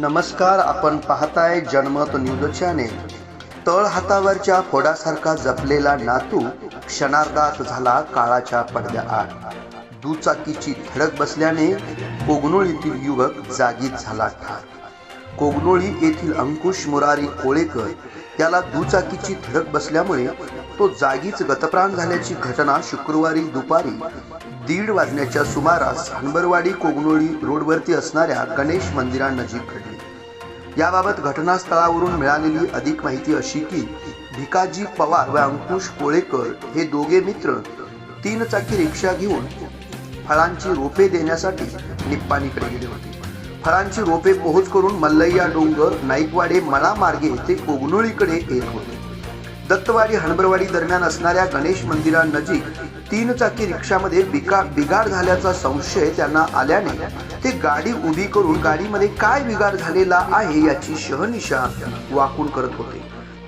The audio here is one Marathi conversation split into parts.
नमस्कार आपण पाहताय जनमत न्यूज चॅनेल. तळ हातावरच्या फोडासारखा जपलेला नातू क्षणार्धात झाला काळाच्या पडद्याआड. दुचाकीची धडक बसल्याने कोगनोळीतील युवक जागीच झाला ठार. कोगनोळी येथील अंकुश मुरारी कोळेकर याला दुचाकीची धडक बसल्यामुळे तो जागीच गतप्राण झाल्याची घटना शुक्रवारी दुपारी दीड वाजण्याच्या सुमारास हनबरवाडी कोगनोळी रोडवरती असणाऱ्या गणेश मंदिरानजीक घडली. याबाबत घटनास्थळावरून मिळालेली अधिक माहिती अशी की भिकाजी पवार व अंकुश कोळेकर हे दोघे मित्र तीन चाकी रिक्षा घेऊन फळांची रोपे देण्यासाठी निप्पाणीकडे गेले होते. फळांची रोपे पोहोच करून मल्लैया डोंगर नाईकवाडे मळा मार्गे ते कोगनोळीकडे येत होते. दत्तवाडी हणबरवाडी दरम्यान असणाऱ्या गणेश मंदिरानजीक तीन चाकी रिक्षामध्ये बिका बिघाड झाल्याचा संशय त्यांना आल्याने ते गाडी उभी करून गाडीमध्ये काय बिघाड झालेला आहे याची शहनिशा वाकून करत होते.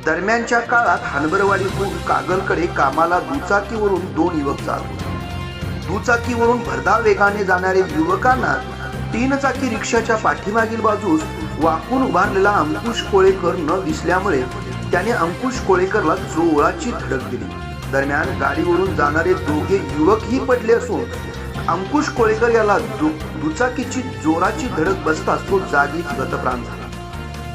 दरम्यानच्या काळात हनबरवाडीहून कागलकडे कामाला दुचाकीवरून दोन युवक जात होते. दुचाकीवरून भरधाव वेगाने जाणाऱ्या युवकांना तीन चाकी रिक्षाच्या पाठीमागील बाजूस वाकून उभारलेला अंकुश कोळेकर न दिसल्यामुळे त्याने अंकुश कोळेकरला जोराची धडक दिली. दरम्यान गाडीवरून जाणारे दोघे युवकही पडले असून अंकुश कोळेकर याला दु- दुचाकीची जोराची धडक बसताच तो जागीच गतप्राण झाला.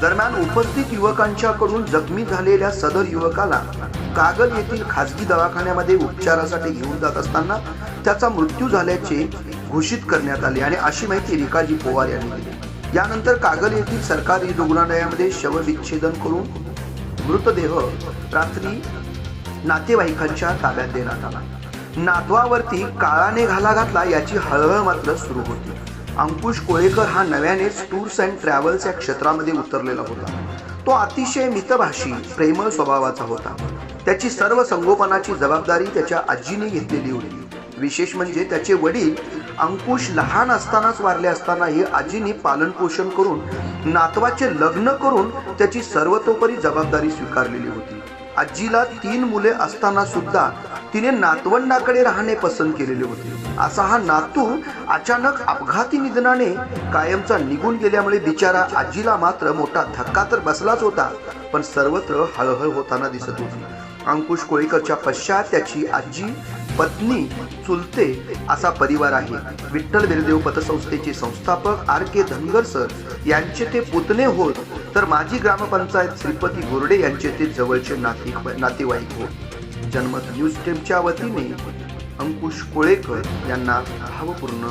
दरम्यान उपस्थित युवकांच्याकडून जखमी झालेल्या सदर युवकाला कागल येथील खासगी दवाखान्यामध्ये उपचारासाठी घेऊन जात असताना त्याचा मृत्यू झाल्याचे घोषित करण्यात आले आणि अशी माहिती रिकाजी पोवार यांनी दिली. यानंतर कागल येथील सरकारी रुग्णालयामध्ये शवविच्छेदन करून मृतदेह रात्री नातेवाईकांच्या ताब्यात देण्यात आला. नातवावरती काळाने घाला घातला याची हळहळ मात्र सुरू होती. अंकुश कोळेकर हा नव्यानेच टूर्स अँड ट्रॅव्हल्स या क्षेत्रामध्ये उतरलेला होता. तो अतिशय मितभाषी प्रेमळ स्वभावाचा होता. त्याची सर्व संगोपनाची जबाबदारी त्याच्या आजीने घेतलेली होती. विशेष म्हणजे त्याचे वडील अंकुश लहान असतानाच वारले असतानाही आजीने पालनपोषण करून नातवाचे लग्न करून त्याची सर्वतोपरी जबाबदारी स्वीकारलेली होती. आजीला तीन मुले असताना सुद्धा तिने नातवंडाकडे राहणे पसंत केलेले होते. असा हा नातू अचानक अपघाती निधनाने कायमचा निघून गेल्यामुळे बिचारा आजीला मात्र मोठा धक्का तर बसलाच होता पण सर्वत्र हळहळ होताना दिसत होती. अंकुश कोळीकरच्या पश्चात त्याची आजी पत्नी चुलते असा परिवार आहे. विठ्ठल बिरदेव पतसंस्थेचे संस्थापक आर के धनगर सर यांचे ते पुतणे होत तर माजी ग्रामपंचायत श्रीपती गोरडे यांचे ते जवळचे नाते नातेवाईक होत. जनमत न्यूज टीमच्या वतीने अंकुश कोळेकर यांना भावपूर्ण